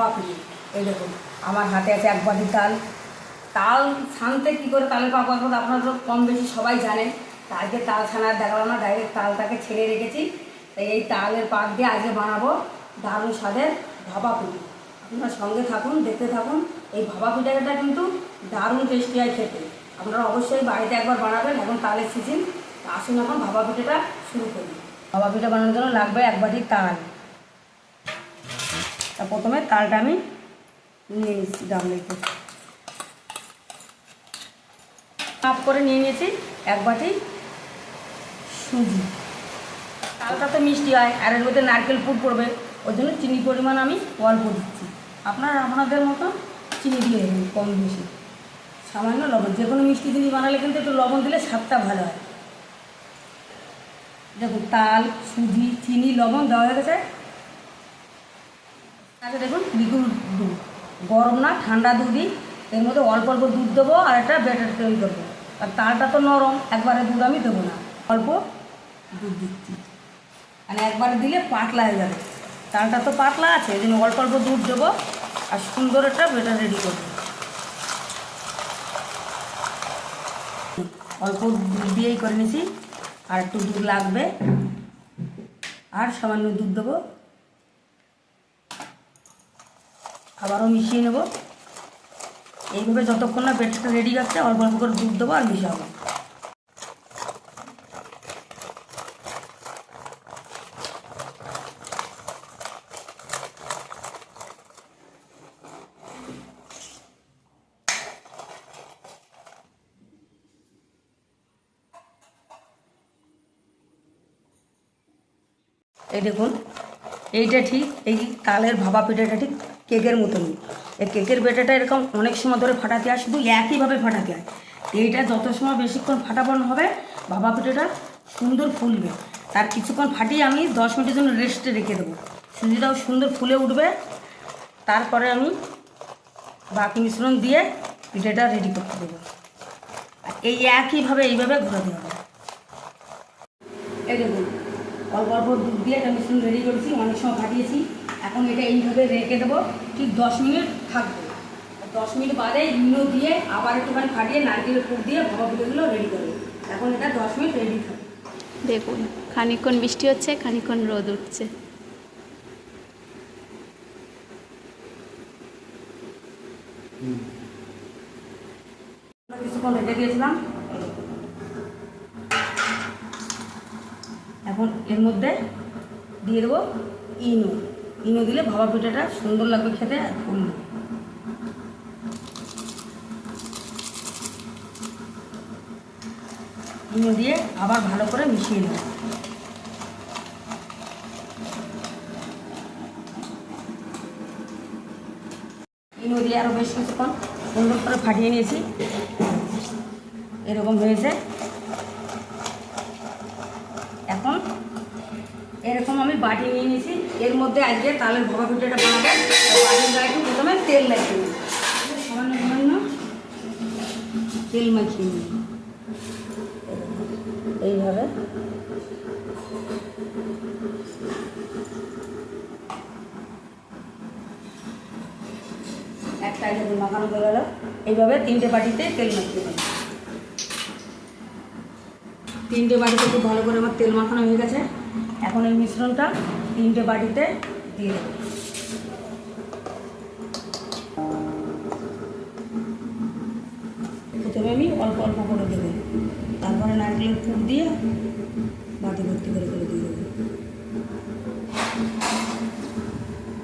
ভাবা পিঠে এই দেখুন, আমার হাতে আছে এক বাটি তাল তাল ছানতে কী করে তালের পাক করব আপনারা তো কম বেশি সবাই জানেন। আজকে তাল ছানার দেখালাম না ডাইরেক্ট তালটাকে ছেড়ে রেখেছি। তাই এই তালের পাক দিয়ে আজকে বানাবো দারুণ স্বাদের ভাবা পিঠে আপনারা সঙ্গে থাকুন, দেখতে থাকুন। এই ভাবা পিঠাটা কিন্তু দারুণ টেস্টি হয় খেতে। আপনারা অবশ্যই বাড়িতে একবার বানাবেন এখন তালের সিজন আসুন এখন ভাবা পিঠাটা শুরু করি। ভাবা পিঠা বানানোর জন্য লাগবে এক বাটি তাল। তা প্রথমে তালটা আমি নিয়ে নিচ্ছি গামলিতে হাফ করে নিয়ে নিয়েছি এক বাটি সুজি। তালটা তো মিষ্টি হয়, আর এর মধ্যে নারকেল পুর পড়বে ওই জন্য চিনি পরিমাণ আমি অল্প দিচ্ছি। আপনারা আপনাদের মতো চিনি দিয়ে দেবেন কম বেশি। সামান্য লবণ, যে কোনো মিষ্টি জিনিস বানালে কিন্তু একটু লবণ দিলে স্বাদটা ভালো হয়। দেখুন, তাল, সুজি, চিনি, লবণ দেওয়া হয়ে গেছে। আচ্ছা দেখুন লিকুইড দুধ। গরম না, ঠান্ডা দুধই। এর মধ্যে অল্প অল্প দুধ দেবো আর একটা ব্যাটার তৈরি করব আর তালটা তো নরম, একবারে দুধ আমি দেবো না। অল্প দুধ দিচ্ছি। মানে একবারে দিলে পাতলা হয়ে যাবে। তালটা তো পাতলা আছে এই জন্য অল্প অল্প দুধ দেবো আর সুন্দর একটা ব্যাটার রেডি করব। অল্প দুধ দিয়েই করে নিয়েছি আর একটু দুধ লাগবে। আর সামান্য দুধ দেবো। আবারও মিশিয়ে নেব। এইভাবে যতক্ষণ না পেটটা রেডি হচ্ছে অল্প অল্প করে দুধ দেবো আর মিশাবো। এই দেখুন, এইটা ঠিক, এই তালের ভাবা পিঠাটা ঠিক কেকের মতনই। এই কেকের বেটাটা এরকম অনেক সময় ধরে ফাটাতে হয়, শুধু একইভাবে ফাটাতে হয়। এইটা যত সময় বেশিক্ষণ ফাটাবানো হবে ভাবা পিঠেটা সুন্দর ফুলবে। তার কিছুক্ষণ ফাটিয়ে আমি দশ মিনিটের জন্য রেস্টে রেখে দেবো। সুজিটাও সুন্দর ফুলে উঠবে। তারপরে আমি বাকি মিশ্রণ দিয়ে পিঠেটা রেডি করতে দেবো। এই একইভাবে এইভাবে ঘোরাতে হবে। এই দেখুন, অল্প অল্প দুধ দিয়ে একটা মিশ্রণ রেডি করেছি, অনেক সময় ফাটিয়েছি। এখন এটা এইভাবে রেখে দেবো ঠিক দশ মিনিট থাকবে। দশ মিনিট বাদে ইনো দিয়ে আবার একটুখানি ফাটিয়ে নারকেলের পুর দিয়ে ভাবা পিঠেগুলো রেডি করবে এখন এটা দশ মিনিট রেডি থাকবে দেখুন খানিকক্ষণ বৃষ্টি হচ্ছে খানিকক্ষণ রোদ উঠছে। আমরা কিছুক্ষণ রেখে দিয়েছিলাম। এখন এর মধ্যে দিয়ে দেবো ইনো। ইনো দিলে ভাবা পিঠাটা সুন্দর লাগবে খেতে আর ফুলবে। ইনো দিয়ে আবার ভালো করে মিশিয়ে নেব। ইনো দিয়ে আরও বেশ কিছুক্ষণ সুন্দর করে ফাটিয়ে নিয়েছি। এরকম হয়েছে। এখন এরকম আমি বাটি নিয়ে নিয়েছি। এর মধ্যে আজকে তালের ভবা পিঠাটা বানাবো। একটু প্রথমে তেল লাগিয়ে নিই। সামান্য সামান্য তেল মাখিয়ে নিই। এইভাবে। একটা যখন মাখানো হয়ে গেল। এইভাবে তিনটে বাটিতে তেল মাখিয়ে নেব তিনটে বাটিতে খুব ভালো করে আমার তেল মাখানো হয়ে গেছে। এখন এই মিশ্রণটা তিনটে বাটিতে দিয়ে দেবো। প্রথমে আমি অল্প অল্প করে দেবো। তারপরে নারকেলের পুর দিয়ে বাটি ভর্তি করে করে দিয়ে দেবো।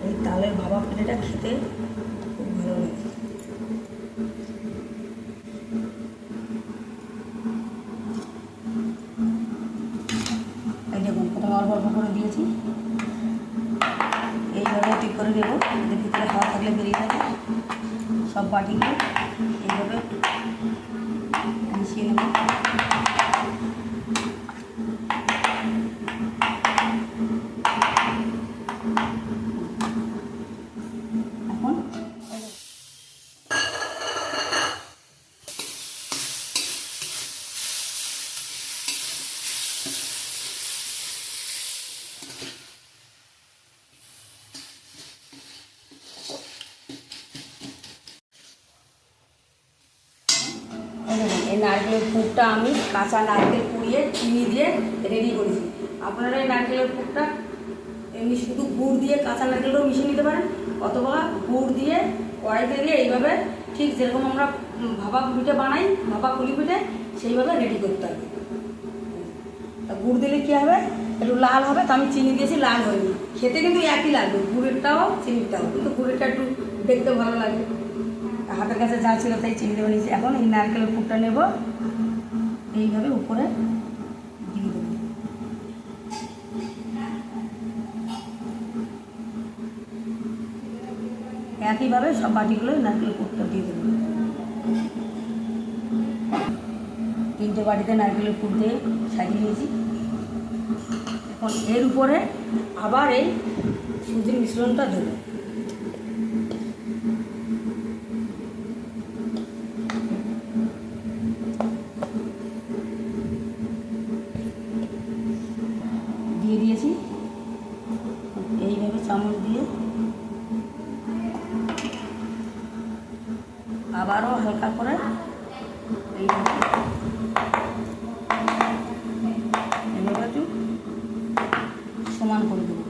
এই তালের ভাবা পিঠাটা খেতে খুব ভালো লাগে এই দেখুন প্রথমে অল্প অল্প করে দিয়েছি এইভাবে ঠিক করে নেব। যাতে ভিতরে হাওয়া থাকলে বেরিয়ে যাবে। সব বাটিকে এইভাবে মিশিয়ে নেব এখন এই নারকেলের পুরটা আমি কাঁচা নারকেল পুড়িয়ে চিনি দিয়ে রেডি করেছি। আপনারা এই নারকেলের পুরটা এমনি শুধু গুড় দিয়ে কাঁচা নারকেলও মিশিয়ে নিতে পারেন, অথবা গুড় দিয়ে কড়াইতে দিয়ে এইভাবে ঠিক যেরকম আমরা ভাপা পিঠে বানাই, ভাপা কুলি পিঠে, সেইভাবে রেডি করতে হবে। তা গুড় দিলে কী হবে? একটু লাল হবে, তো আমি চিনি দিয়েছি, লাল হয়নি। খেতে কিন্তু একই লাগবে, গুড়েরটাও চিনিটাও কিন্তু গুড়েরটা একটু দেখতে ভালো লাগে। হাতের কাছে যা ছিল তাই চিনি দেবো নিয়েছি এখন এই নারকেলের পুরটা নেব। এইভাবে উপরে দিয়ে একইভাবে সব বাটিগুলো নারকেল পুরটা দিয়ে দেবো। তিনটে বাটিতে নারকেলের পুর দিয়ে সাজিয়ে নিয়েছি। এখন এর উপরে আবার এই সুজির মিশ্রণটা দেবো দিয়ে দিয়েছি এইভাবে চামচ দিয়ে আবারও হালকা করে এইভাবে এইভাবে একটু সমান করে দেবো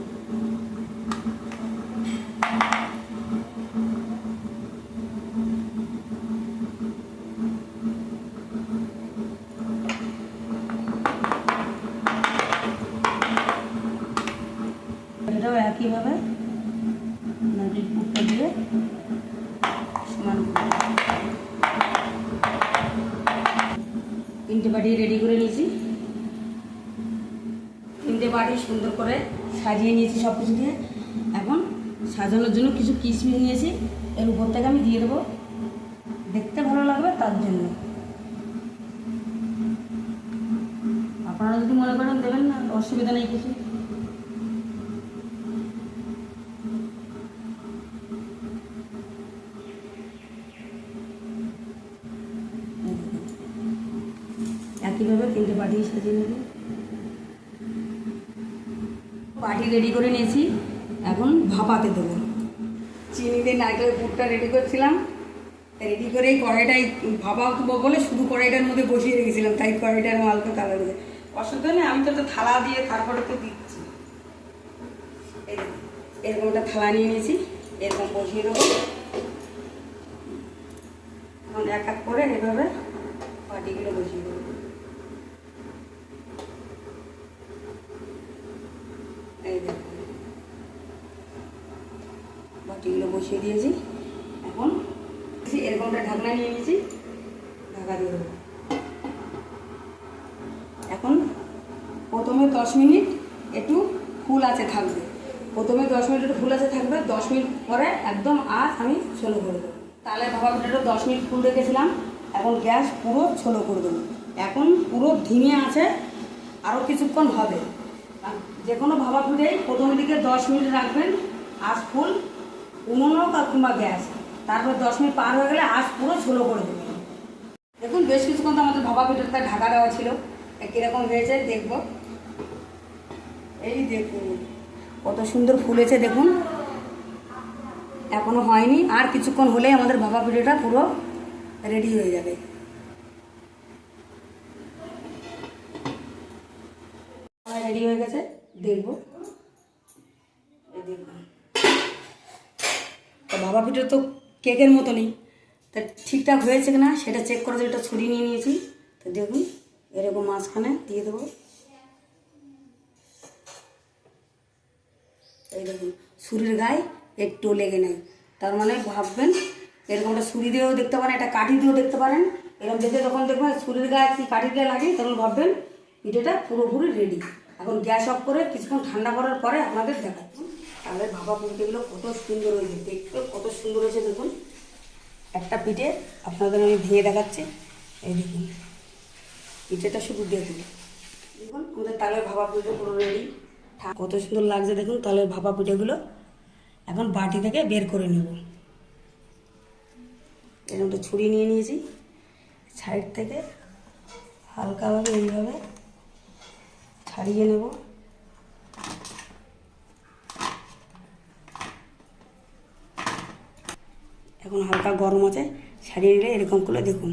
এটাও একইভাবে নারকেল পুরটা দিয়ে সমান করে দেবো। তিনটে বাটি রেডি করে নিয়েছি তিনটে বাটি সুন্দর করে সাজিয়ে নিয়েছি সব কিছু দিয়ে। এখন সাজানোর জন্য কিছু কিশমিশ নিয়েছি। এর উপর থেকে আমি দিয়ে দেবো। দেখতে ভালো লাগবে তার জন্য। আপনারা যদি মনে করেন দেবেন না, অসুবিধা নেই কিছু। একইভাবে তিনটে বাটি সাজিয়ে নেব। বাটি রেডি করে নিয়েছি। এখন ভাপাতে দেবো। চিনি দিয়ে নারকেলের পুরটা রেডি করছিলাম। রেডি করে কড়াইটাই ভাপা দেবো বলে শুধু কড়াইটার মধ্যে বসিয়ে রেখেছিলাম। তাই কড়াইটার মালকে কালার দিয়ে অসুবিধা নেই আমি তো একটা থালা দিয়ে তারপরে তো দিচ্ছি। এরকম একটা থালা নিয়ে নিয়েছি। এরকম বসিয়ে দেবো। এখন এক এক করে এভাবে বাটিগুলো বসিয়ে দেবো এই দেখুন বাটিগুলো বসিয়ে দিয়েছি। এখন এরকমটা ঢাকনা নিয়ে নিয়েছি, ঢাকা দিয়ে দেবো। এখন প্রথমে দশ মিনিট একটু ফুল আছে থাকবে। প্রথমে দশ মিনিট একটু ফুল আছে থাকবে, দশ মিনিট পরে একদম আজ আমি ছোলো করে দেবো। তাহলে ভাবা পিঠাটা দশ মিনিট ফুল রেখেছিলাম, এখন গ্যাস পুরো ছোলো করে দেবো। এখন পুরো ধিমে আছে আরও কিছুক্ষণ হবে। যে কোনো ভাবা পিঠেই প্রথম দিকে দশ মিনিট রাখবেন আজ ফুল উনুন হোক কিংবা গ্যাস। তারপর দশ মিনিট পার হয়ে গেলে আজ পুরো ছোলো করে দেবেন দেখুন, বেশ কিছুক্ষণ তো আমাদের ভাবা পিঠাটা ঢাকা দেওয়া ছিল। কীরকম হয়েছে দেখব। এই দেখুন, কত সুন্দর ফুলেছে দেখুন। এখনও হয়নি, আর কিছুক্ষণ হলেই আমাদের ভাবা পিঠাটা পুরো রেডি হয়ে যাবে। রেডি হয়ে গেছে, দেখব। এই দেখুন। বাবা পিঠে তো কেকের মতনই। তা ঠিকঠাক হয়েছে কিনা সেটা চেক করে একটা ছুরি নিয়ে নিয়েছি, তো দেখুন, এরকম মাঝখানে দিয়ে দেবো। এই দেখুন, ছুরির গায়ে একটু লেগে নেই। তার মানে ভাববেন, এরকম একটা ছুরি দিয়েও দেখতে পারেন, একটা কাঠি দিয়েও দেখতে পারেন। এরকম দেখে যখন দেখবেন ছুরির গায়ে কি কাঠি দিয়ে লাগে তখন ভাববেন, পিঠেটা পুরোপুরি রেডি এখন গ্যাস অফ করে কিছুক্ষণ ঠান্ডা করার পরে আপনাদের দেখাচ্ছি। তাহলে ভাবা পিঠেগুলো কত সুন্দর হয়েছে, দেখতে কত সুন্দর হয়েছে দেখুন। একটা পিঠে আপনাদের আমি ভেঙে দেখাচ্ছি। এই দেখুন, পিঠেটা শুধু দেখুন দেখুন, আমাদের তালের ভাপা পিঠে পুরো রেডি কত সুন্দর লাগছে দেখুন তালের ভাপা পিঠেগুলো এখন বাটি থেকে বের করে নেব। এরকম একটা ছুরি নিয়ে নিয়েছি। সাইড থেকে হালকাভাবে এইভাবে ছাড়িয়ে নেব। এখন হালকা গরম আছে, ছাড়িয়ে নিলে এরকম করে দেখুন।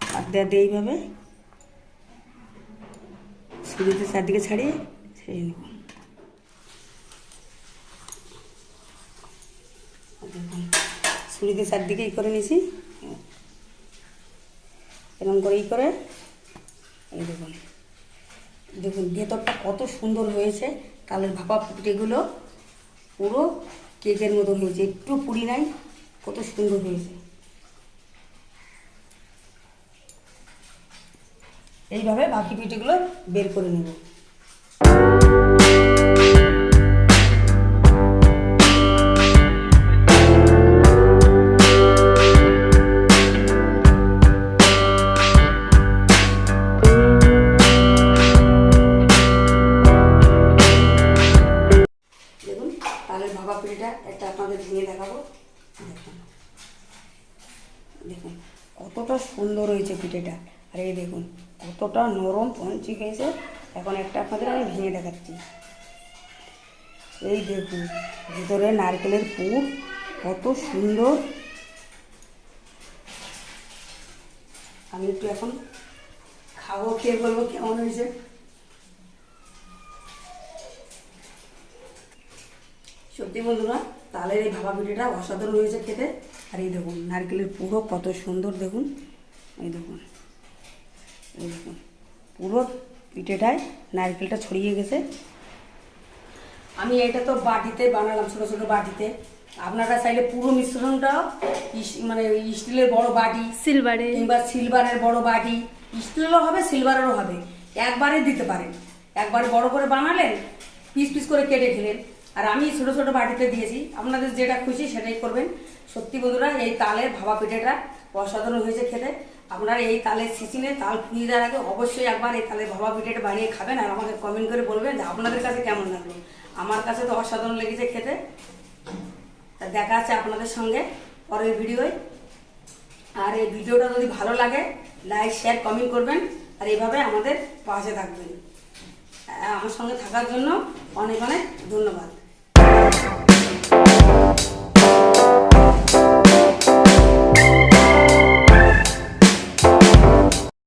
হাত দেওয়া দিয়ে এইভাবে। ছুরিতে চারদিকে ছাড়িয়ে ছেড়ে নেব। দেখুন ছুরিতে চারদিকে ই করে নিয়েছি। এরকম করে ই করে, এই দেখুন। দেখুন, ভেতরটা কত সুন্দর হয়েছে। তালের ভাপা পিঠেগুলো পুরো কেকের মতো হয়েছে, একটু পুরি নাই। কত সুন্দর হয়েছে। এইভাবে বাকি পিঠেগুলো বের করে নেব। দেখুন, তালের ভাপা পিঠেটা একটা আপনাদের ভেঙে দেখাবো। দেখুন, কতটা সুন্দর হয়েছে পিঠেটা। আর এই দেখুন, কতটা নরম পঞ্চি খেয়েছে। এখন একটা আপনাদের আমি ভেঙে দেখাচ্ছি। এই দেখুন, ভিতরে নারকেলের পুর, কত সুন্দর। আমি একটু এখন খাব, খেয়ে বলব কেমন হয়েছে। সত্যি বন্ধুরা তালের এই ভাপা পিঠেটা অসাধারণ হয়েছে খেতে। আর এই দেখুন নারকেলের পুরো কত সুন্দর দেখুন। এই দেখুন এই দেখুন পুরো পিঠেটায় নারকেলটা ছড়িয়ে গেছে। আমি এটা তো বাটিতে বানালাম ছোটো ছোটো বাটিতে। আপনারা চাইলে পুরো মিশ্রণটাও ইস- মানে স্টিলের বড় বাটি সিলভারে। কিংবা সিলভারের বড় বাটি। স্টিলেরও হবে সিলভারেরও হবে। একবারে দিতে পারেন। একবারে বড় করে বানালেন পিস পিস করে কেটে খেলেন। আর আমি ছোট ছোট বাটিতে দিয়েছি। আপনাদের যেটা খুশি সেটাই করবেন। সত্যি বন্ধুরা, এই তালের ভাবা পিঠেটা অসাধারণ হয়েছে খেতে। আপনারা এই তালের সিজনে তাল ফুরিয়ে দেওয়ার আগে অবশ্যই একবার এই তালের ভাবা পিঠেটা বানিয়ে খাবেন আর আমাকে কমেন্ট করে বলবেন যে আপনাদের কাছে কেমন লাগল। আমার কাছে তো অসাধারণ লেগেছে খেতে। তা দেখা আছে আপনাদের সঙ্গে পরের ভিডিওয় আর এই ভিডিওটা যদি ভালো লাগে লাইক শেয়ার কমেন্ট করবেন। আর এইভাবে আমাদের পাশে থাকবেন। আমার সঙ্গে থাকার জন্য অনেক অনেক ধন্যবাদ।